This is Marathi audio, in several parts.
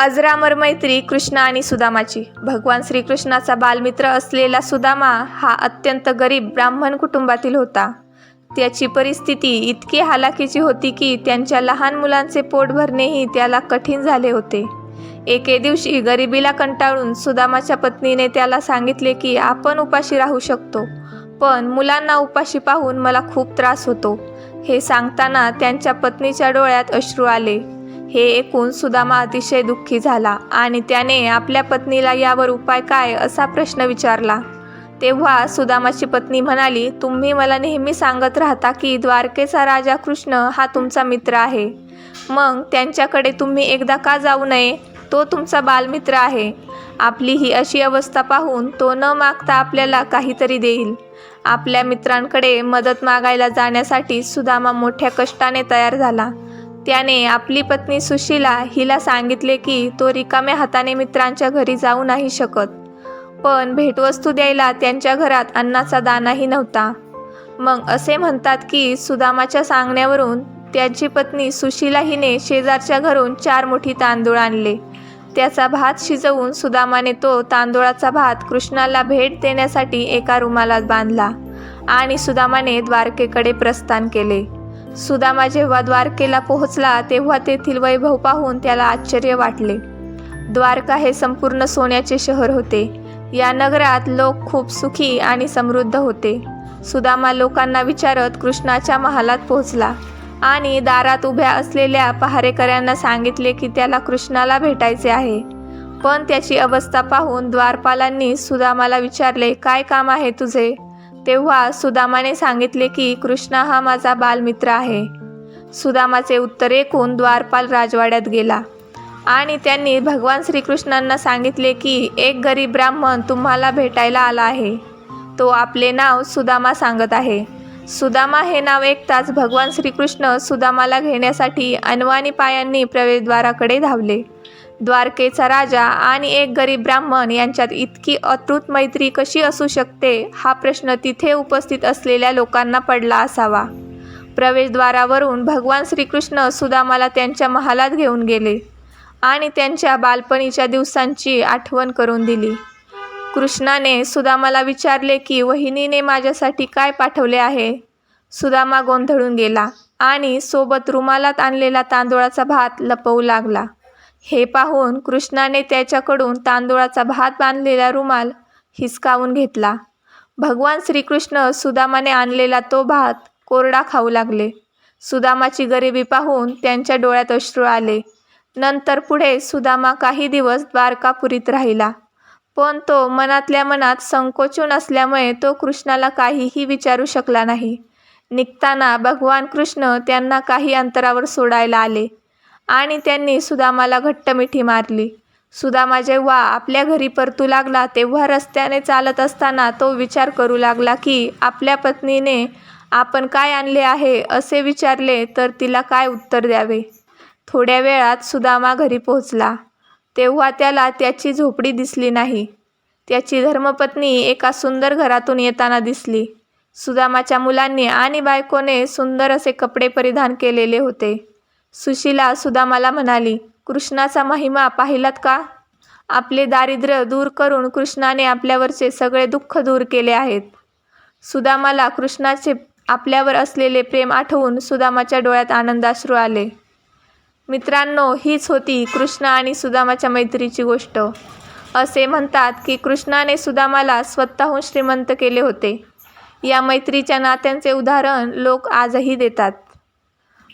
अजरामर मैत्री कृष्ण आणि सुदामाची. भगवान श्रीकृष्णाचा बालमित्र असलेला सुदामा हा अत्यंत गरीब ब्राह्मण कुटुंबातील होता. त्याची परिस्थिती इतकी हालाकीची होती की त्यांच्या लहान मुलांचे पोट भरणेही त्याला कठीण झाले होते. एके दिवशी गरिबीला कंटाळून सुदामाच्या पत्नीने त्याला सांगितले की आपण उपाशी राहू शकतो पण मुलांना उपाशी पाहून मला खूप त्रास होतो. हे सांगताना त्यांच्या पत्नीच्या डोळ्यात अश्रू आले. हे ऐकून सुदामा अतिशय दुःखी झाला आणि त्याने आपल्या पत्नीला यावर उपाय काय असा प्रश्न विचारला. तेव्हा सुदामाची पत्नी म्हणाली तुम्ही मला नेहमी सांगत राहता की द्वारकेचा राजा कृष्ण हा तुमचा मित्र आहे. मग त्यांच्याकडे तुम्ही एकदा का जाऊ नये? तो तुमचा बालमित्र आहे. आपली ही अशी अवस्था पाहून तो न मागता आपल्याला काहीतरी देईल. आपल्या मित्रांकडे मदत मागायला जाण्यासाठी सुदामा मोठ्या कष्टाने तयार झाला. त्याने आपली पत्नी सुशीला हिला सांगितले की तो रिकाम्या हाताने मित्रांच्या घरी जाऊ नाही शकत. पण भेटवस्तू द्यायला त्यांच्या घरात अन्नाचा दानाही नव्हता. मग असे म्हणतात की सुदामाच्या सांगण्यावरून त्याची पत्नी सुशीला हिने शेजारच्या घरून चार मुठी तांदूळ आणले. त्याचा भात शिजवून सुदामाने तो तांदूळाचा भात कृष्णाला भेट देण्यासाठी एका रुमालात बांधला आणि सुदामाने द्वारकेकडे प्रस्थान केले. सुदामा जेव्हा द्वारकेला पोहोचला तेव्हा तेथील वैभव पाहून त्याला आश्चर्य वाटले. द्वारका हे संपूर्ण सोन्याचे शहर होते. या नगरात लोक खूप सुखी आणि समृद्ध होते. सुदामा लोकांना विचारत कृष्णाच्या महालात पोहोचला आणि दारात उभ्या असलेल्या पहारेकऱ्यांना सांगितले की त्याला कृष्णाला भेटायचे आहे. पण त्याची अवस्था पाहून द्वारपालांनी सुदामाला विचारले काय काम आहे तुझे? तेव्हा सुदामाने सांगितले की कृष्णा हा माझा बालमित्र आहे. सुदामाचे उत्तर ऐकून द्वारपाल राजवाड्यात गेला. आणि त्यांनी भगवान श्रीकृष्णांना सांगितले की एक गरीब ब्राह्मण तुम्हाला भेटायला आला आहे. तो आपले नाव सुदामा सांगत आहे. सुदामा हे नाव ऐकताच भगवान श्रीकृष्ण सुदामाला घेण्यासाठी अनवाणी पायांनी प्रवेशद्वाराकडे धावले. द्वारकेचा राजा आणि एक गरीब ब्राह्मण यांच्यात इतकी अतृत मैत्री कशी असू शकते? हा प्रश्न तिथे उपस्थित असलेल्या लोकांना पडला असावा. प्रवेशद्वारावरून भगवान श्रीकृष्ण सुदामाला त्यांच्या महालात घेऊन गेले आणि त्यांच्या बालपणीच्या दिवसांची आठवण करून दिली. कृष्णाने सुदामाला विचारले की वहिनीने माझ्यासाठी काय पाठवले आहे? सुदामा गोंधळून गेला आणि सोबत रुमालात आणलेला तांदूळाचा भात लपवू लागला. हे पाहून कृष्णाने त्याच्याकडून तांदूळाचा भात बांधलेला रुमाल हिसकावून घेतला. भगवान श्रीकृष्ण सुदामाने आणलेला तो भात कोरडा खाऊ लागले. सुदामाची गरिबी पाहून त्यांच्या डोळ्यात अश्रू आले. नंतर पुढे सुदामा काही दिवस द्वारकापुरीत राहिला. पण तो मनातल्या मनात संकोचून असल्यामुळे तो कृष्णाला काहीही विचारू शकला नाही. निघताना भगवान कृष्ण त्यांना काही अंतरावर सोडायला आले. आणि त्यांनी सुदामाला घट्ट मिठी मारली. सुदामा जेव्हा आपल्या घरी परतू लागला तेव्हा रस्त्याने चालत असताना तो विचार करू लागला की आपल्या पत्नीने आपण काय आणले आहे असे विचारले तर तिला काय उत्तर द्यावे? थोड्या वेळात सुदामा घरी पोहोचला. तेव्हा त्याला त्याची झोपडी दिसली नाही. त्याची धर्मपत्नी एका सुंदर घरातून येताना दिसली. सुदामाच्या मुलांनी आणि बायकोने सुंदर असे कपडे परिधान केलेले होते. सुशीला सुदामाला म्हणाली कृष्णाचा महिमा पाहिलात का? आपले दारिद्र्य दूर करून कृष्णाने आपल्यावरचे सगळे दुःख दूर केले आहेत. सुदामाला कृष्णाचे आपल्यावर असलेले प्रेम आठवून सुदामाच्या डोळ्यात आनंदाश्रू आले. मित्रांनो हीच होती कृष्ण आणि सुदामाच्या मैत्रीची गोष्ट. असे म्हणतात की कृष्णाने सुदामाला स्वतःहून श्रीमंत केले होते. या मैत्रीच्या नात्यांचे उदाहरण लोक आजही देतात.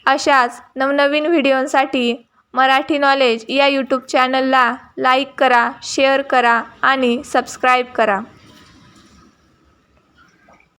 अशाच नवनवीन व्हिडिओंसाठी मराठी नॉलेज या यूट्यूब चॅनलला लाईक करा शेअर करा आणि सबस्क्राईब करा.